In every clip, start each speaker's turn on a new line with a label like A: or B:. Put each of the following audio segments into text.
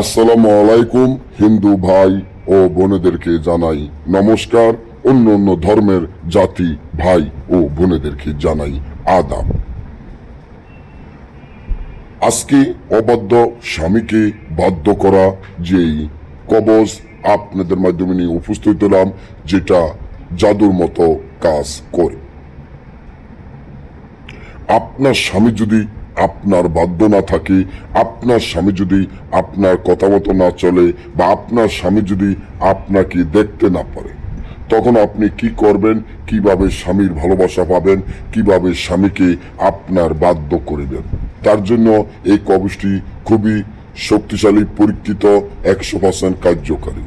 A: আসসালামু আলাইকুম, হিন্দু ভাই ও বোনেদেরকে জানাই নমস্কার, অন্য অন্য ধর্মের জাতি ভাই ও বোনেদেরকে জানাই আদাব। আজকে অবাধ্য স্বামীকে বাধ্য করা যেই কবজ আপনাদের মাধ্যমে নিয়ে উপস্থিত হলাম, যেটা জাদুর মতো কাজ করে। আপনার স্বামী যদি আপনার বাধ্য না থাকে, আপনার স্বামী যদি আপনার কথা মতো না চলে বা আপনার স্বামী যদি আপনাকে দেখতে না পারে, তখন আপনি কি করবেন? কীভাবে স্বামীর ভালোবাসা পাবেন? কীভাবে স্বামীকে আপনার বাধ্য করবেন? তার জন্য এই কবচটি খুবই শক্তিশালী, পরীক্ষিত, একশো পার্সেন্ট কার্যকারী।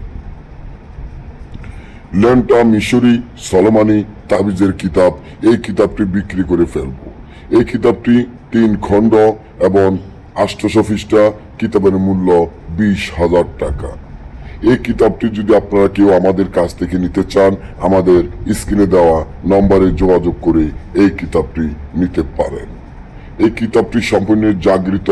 A: লেন্টা মিশরি সলমানি তাবিজের কিতাব, এই কিতাবটি বিক্রি করে ফেলব। এই কিতাবটি তিন খণ্ড এবং আষ্টশো কিতাবের মূল্য বিশ হাজার টাকা। এই কিতাবটি যদি আপনারা কেউ আমাদের কাছ থেকে নিতে চান, আমাদের স্ক্রিনে দেওয়া নম্বরে যোগাযোগ করে এই কিতাবটি নিতে পারেন। এই কিতাবটি সম্পূর্ণ জাগৃত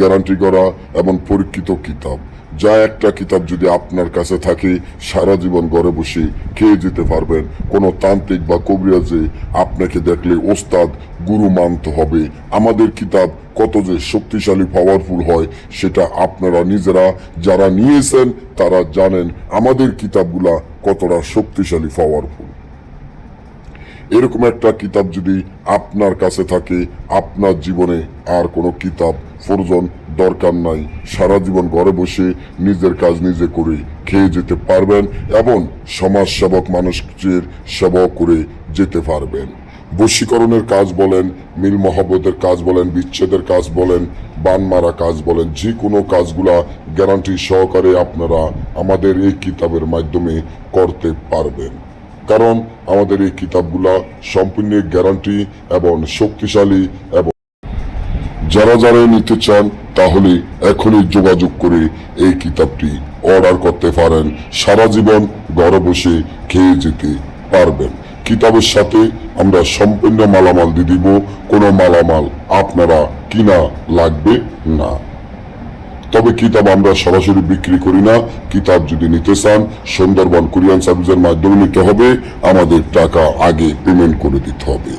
A: গ্যারান্টি করা এবং পরীক্ষিত কিতাব। যা একটা কিতাব যদি আপনার কাছে থাকে, সারা জীবন ঘরে বসে খেয়ে যেতে পারবেন। কোনো তান্ত্রিক বা কবিরাজে আপনাকে দেখলে, ওস্তাদ, গুরু মানতে হবে। আমাদের কিতাব কত যে শক্তিশালী পাওয়ারফুল হয়, সেটা আপনারা নিজেরা যারা নিয়েছেন, তারা জানেন। আমাদের কিতাবগুলা কতটা শক্তিশালী পাওয়ারফুল এরকম একটা কিতাব যদি আপনার কাছে থাকে, আপনার জীবনে আর কোনো কিতাব প্রয়োজন দরকার নাই। সারা জীবন ঘরে বসে নিজের কাজ নিজে করে খেয়ে যেতে পারবেন এবং সমাজ সেবক মানুষের সেবা করে যেতে পারবেন। বশীকরণের কাজ বলেন, মিল মহব্বতের কাজ বলেন, বিচ্ছেদের কাজ বলেন, বান মারা কাজ বলেন যে কোনো কাজগুলা গ্যারান্টি সহকারে আপনারা আমাদের এই কিতাবের মাধ্যমে করতে পারবেন। কারণ আমাদের এই কিতাবগুলা সম্পূর্ণ গ্যারান্টি এবং শক্তিশালী এবং যারা যারা নিতে চান, তাহলে এখনই যোগাযোগ করে এই কিতাবটি অর্ডার করতে পারেন। সারা জীবন ঘরে বসে খেয়ে যেতে পারবেন। কিতাবের সাথে আমরা সম্পূর্ণ মালামাল দিয়ে দিব। কোনো মালামাল আপনারা কিনা লাগবে না। তবে কিতাব আমরা সরাসরি বিক্রি করি না। কিতাব যদি নিতে চান, সুন্দরবন কুরিয়ান সার্ভিসের মাধ্যমে নিতে হবে। আমাদের টাকা আগে পেমেন্ট করে দিতে হবে।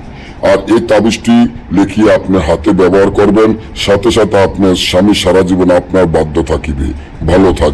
A: আর এই তাবিজটি লিখিয়ে আপনি হাতে ব্যবহার করবেন, সাথে সাথে আপনার স্বামী সারা জীবন আপনার বাধ্য থাকিবে। ভালো থাকবে